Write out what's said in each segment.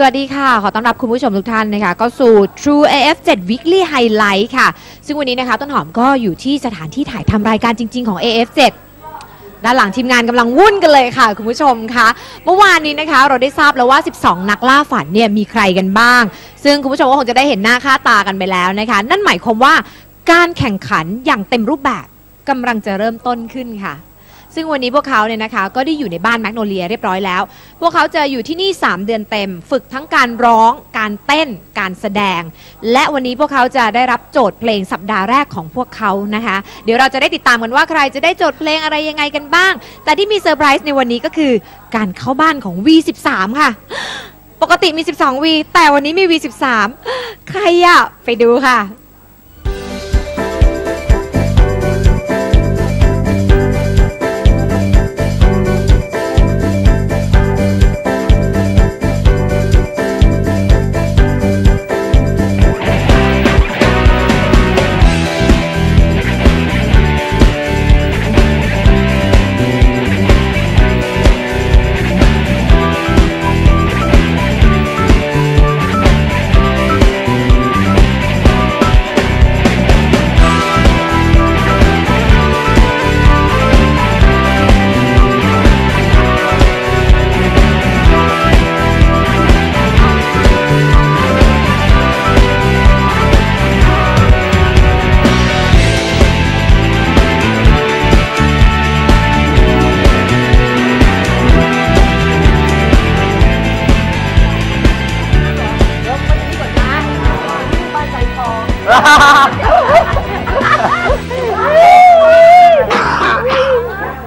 สวัสดีค่ะ ขอต้อนรับคุณผู้ชมทุกท่านนะคะก็สู่ True AF7 Weekly Highlight ค่ะ ซึ่งวันนี้นะคะต้นหอมก็อยู่ที่สถานที่ถ่ายทำรายการจริง ๆ ของ AF7 ด้านหลังทีมงานกำลังวุ่นกันเลยค่ะ คุณผู้ชมคะเมื่อวานนี้นะคะเราได้ทราบแล้วว่า 12 นักล่าฝันเนี่ยมีใครกันบ้าง ซึ่งคุณผู้ชมก็คงจะได้เห็นหน้าค่าตากันไปแล้วนะคะ นั่นหมายความว่าการแข่งขันอย่างเต็มรูปแบบกำลังจะเริ่มต้นขึ้นค่ะ ซึ่งวันนี้พวกเขาเนี่ยนะคะก็ได้อยู่ในบ้านแมกโนเลียเรียบร้อยแล้ว พวกเขาจะอยู่ที่นี่ 3 เดือนเต็ม ฝึกทั้งการร้อง การเต้น การแสดง และวันนี้พวกเขาจะได้รับโจทย์เพลงสัปดาห์แรกของพวกเขานะคะ เดี๋ยวเราจะได้ติดตามกันว่าใครจะได้โจทย์เพลงอะไรยังไงกันบ้าง แต่ที่มีเซอร์ไพรส์ในวันนี้ก็คือการเข้าบ้านของ V13 ค่ะ ปกติมี 12 V แต่วันนี้มี V13 ใครอะไปดูค่ะ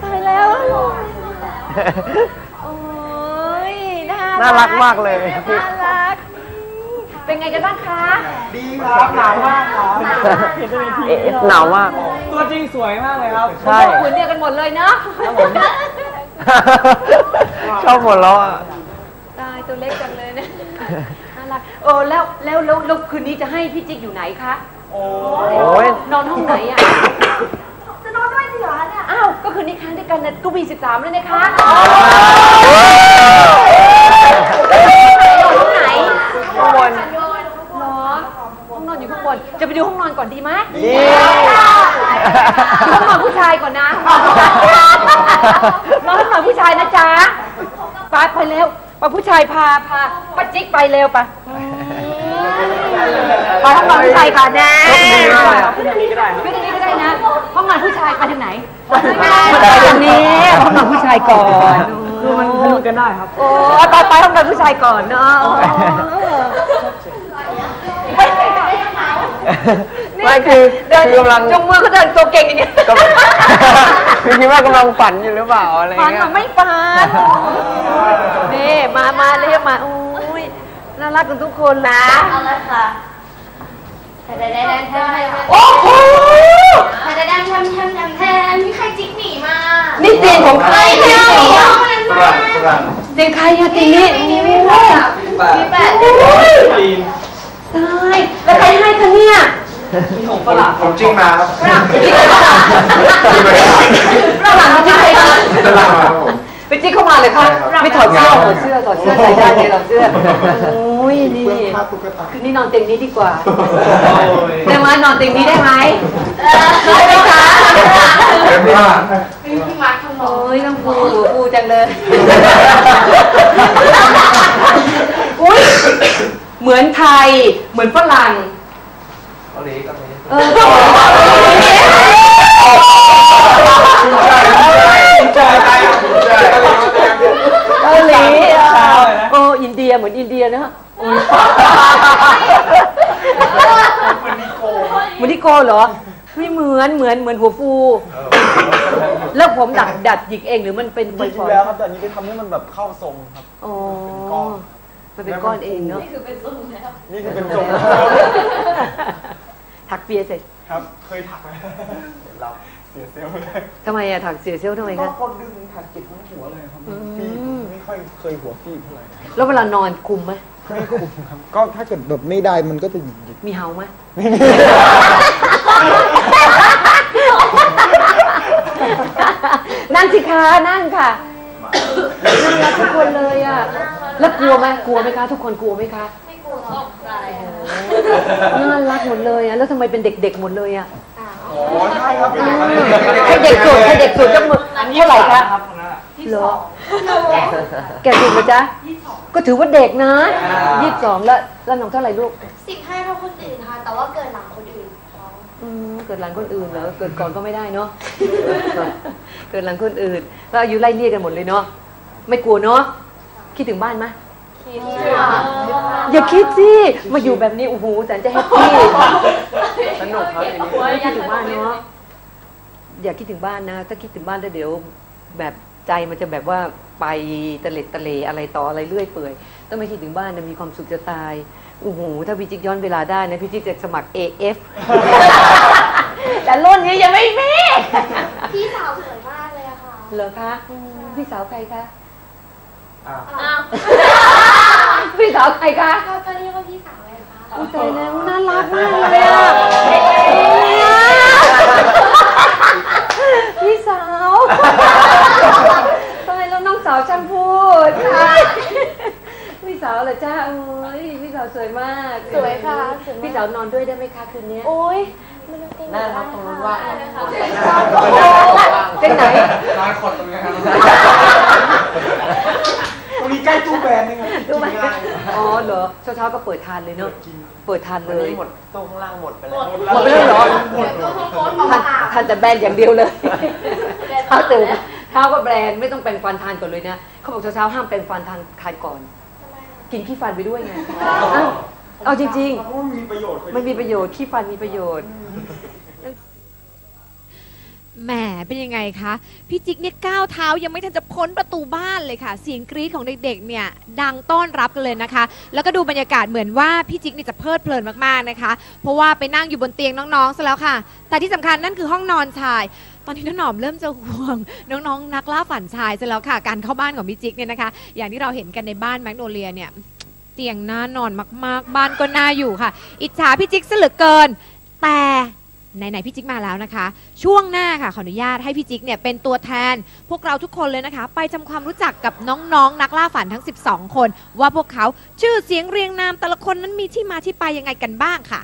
ตายแล้ว โอ้ยน่าน่ารักมากเลยพี่ น่ารัก เป็นไงกันบ้างคะ ดีครับหนาวมากครับเอ๊ะหนาวมาก ตัวจริงสวยมากเลยครับ ใช่เหมือนเดียวกันหมดเลยเนาะชอบหัวเราะอะตายตัวเล็กจังเลยนะน่า รักเออแล้วแล้วแล้วแล้วคืนนี้จะให้พี่จิ๊กอยู่ไหนคะโอ้โอ้ยนอนห้องไหนอะจะนอนด้วยสิเหรอเนี่ยอ้าวก็คืนนี้ค้างด้วยกันนะก็มีสิบสามแล้วนะคะนอนห้องไหนข้างบนเหรอห้องนอนอยู่ข้างบนจะไปดูห้องนอนก่อนดีไหมดีห้องนอนผู้ชายก่อนนะนอนห้องนอนผู้ชายนะจ๊ะไปไปเร็วไปผู้ชายพาพา ป้าจิ๊กไปเร็วไปไปห้องนอนผู้ชายก่อนนะขึ้นอย่างนี้ก็ได้ครับขึ้นตรงนี้ก็ได้นะห้องนอนผู้ชายไปทางไหนไปทางนี้ห้องนอนผู้ชายก่อนคือมันทะลุกันได้ครับ โอ้ไปไปห้องนอนผู้ชายก่อนเนาะไม่คือเดินคือกำลังจงมือเขาเดินตัวเก่งอย่างเงี้ยกำลังคือคิดว่ากำลังฝันอยู่หรือเปล่าอะไรฝันเงี้เหรยอไม่ฝันนี่มามาเรียกมาอุ้ย น่ารักกันทุกคนนะเอาละค่ะแทนแทนแทนแทนโอ้โหแทนแทนแทนแทนแทนแทนมีใครจิกหนีมานี่เตียงของใครไม่เนี่ยเอาห้องนั้นมาเตียงใครอะเตียงนี้มีมีแปดมีแปดลีนตายแล้วใครให้คะเนี่ยมีของฝรั่งผมจริงมาครับเราหลังจิ๊กใครคะตลาดมาครับผมไปจิ๊กเข้ามาเลยค่ะใช่ครับไม่ถอดเสื้อถอดเสื้อถอดเสื้อใส่ได้เลยถอดเสื้อโอ้ ยนี่เพื่อนภาพตุ๊กตาคืนนี้นอนเตียงนี้ดีกว่าโอ้ยได้ไหมนอนเตียงนี้ได้ไหมได้ไหมคะเต็มว่าพี่มาร์คทำหมโอ้ยต้องฟูหนูฟูจังเลย อุ้ยเหมือนไทย เหมือนฝรั่งเกาหลีเกาหลีเออเกาหลีอะโอ้อินเดียเหมือนอินเดียนะ ฮะโอ้ยเหมือนนิโกเหรอ ไม่เหมือนเหมือนเหมือนหัวฟู แล้วผมดัดดัดหยิกเองหรือมันเป็นจริงฝอยๆแล้วครับแต่อันนี้ไปทำให้มันแบบเข้าทรงครับๆอ๋อมันเป็นก้อนเองเนาะนี่คือเป็นทรงถักเปียเสร็จครับ เคยถักไหมเราเสียเซลล์เลยทำไมอะถักเสียเซลล์ทำไมก็คะพวกดึงถักเก็บทั้งหัวเลยครับฟีบไม่ค่อยเคยหัวฟีบเท่าไหร่แล้วเวลานอนคุมไหม ไม่คุมครับก็ถ้าเกิดแบบไม่ได้มันก็จะหยิกหยิกมีเฮาไหมนั่งสิคะนั่งค่ะน่ารักทุกคนเลยอะแล้วกลัวไหมกลัวไหมคะทุกคนกลัวไหมคะไม่กลัวตกใจน่ารักหมดเลยอะแล้วทำไมเป็นเด็ก ๆ หมดเลยอะโอ้ใช่ครับเป็นเด็กใครเด็กสุดใครเด็กสุดยกมือเท่าไหร่คะ เหรอแกจริงไหมจ๊ะก็ถือว่าเด็กนะยี่สิบสองแล้วแล้วน้องเท่าไหร่ลูกสิบห้าเท่าคนอื่นค่ะ แต่ว่าเกินหลังคนอื่นเขาอืมเกิดหลังคนอื่นเหรอเกิดก่อนก็ไม่ได้เนาะเกิดหลังคนอื่นแล้วอายุไล่เลี่ยกันหมดเลยเนาะไม่กลัวเนาะคิดถึงบ้านไหมคิดค่ะอย่าคิดสิ มาอยู่แบบนี้โอ้โหแสนจะแฮปปี้สนุกครับอย่างนี้ไม่คิดถึงบ้านเนาะอย่าคิดถึงบ้านนะ ถ้าคิดถึงบ้านแล้วเดี๋ยวแบบ ใจมันจะแบบว่าไปตะเล็ดตะเลอะไรต่ออะไรเรื่อยเปื่อยต้องไม่คิดถึงบ้านนะมีความสุขจะตายโอ้โหถ้าพี่จิ๊กย้อนเวลาได้นะพี่จิ๊กจะสมัคร AF แต่รุ่นนี้ยังไม่มีพี่สาวสวยมากเลยอะค่ะเหรอคะพี่สาวใครคะอ้าวอ้าวพี่สาวใครคะก็ก็เรียกว่าพี่สาวเลยค่ะอุ๊ยตายแล้วน่ารักมากเลยอะพี่สาวตายแล้วน้องสาวช่างพูดพี่สาวเหรอจ้าโอ้ยพี่สาวสวยมาก สวย ค่ะสวยมากพี่สาวนอนด้วยได้ไหมคะคืนนี้โอ้ยมันต้องตีได้ครับตรงนู้นว่างได้เลยค่ะเต้นไหนนอนขดตรงนี้ครับตรงนี้ใกล้ตู้แบรนด์นึงอะรู้ไหมกินง่ายอ๋อเหรอเช้าๆก็เปิดทานเลยเนาะกินเปิดทานวัเลนยนี้หมดตู้ข้างล่างหมดไปแล้วหมดไปแล้วเหรอหมดก็โพสต์ออกทามานทานแต่แบรนด์อย่างเดียวเลยเช้าตื่นเช้าก็แบรนด์ไม่ต้องแปรงฟันทานก่อนเลยนะเขาบอกเช้าๆห้ามแปรงฟันทานทานก่อน กินขี้ฟันไปด้วยไง เอ้าเอาจริงเพราะว่ามีประโยชน์ๆมันมีประโยชน์ขี้ฟันมีประโยชน์แหมเป็นยังไงคะพี่จิ๊กเนี่ยก้าวเท้ายังไม่ทันจะพ้นประตูบ้านเลยค่ะ เสียงกรี๊ดของเด็กๆเนี่ยดังต้อนรับกันเลยนะคะ แล้วก็ดูบรรยากาศเหมือนว่าพี่จิ๊กเนี่ยจะเพลิดเพลินมากๆนะคะ เพราะว่าไปนั่งอยู่บนเตียงน้องๆซะแล้วค่ะ แต่ที่สำคัญนั่นคือห้องนอนชาย ตอนนี้น้องหนอมเริ่มจะห่วง น้องๆ นักล่าฝันชายซะแล้วค่ะ การเข้าบ้านของพี่จิ๊กเนี่ยนะคะ อย่างที่เราเห็นกันในบ้านแมกโนเลียเนี่ย เตียงน่านอนมากๆ บ้านก็น่าอยู่ค่ะ อิจฉาพี่จิ๊กซะเหลือเกิน แต่ไหนๆพี่จิ๊กมาแล้วนะคะ ช่วงหน้าค่ะขออนุญาตให้พี่จิ๊กเนี่ยเป็นตัวแทน พวกเราทุกคนเลยนะคะ ไปทำความรู้จักกับน้องๆนักล่าฝันทั้ง 12 คน ว่าพวกเขาชื่อเสียงเรียงนามแต่ละคนนั้นมีที่มาที่ไปยังไงกันบ้างค่ะ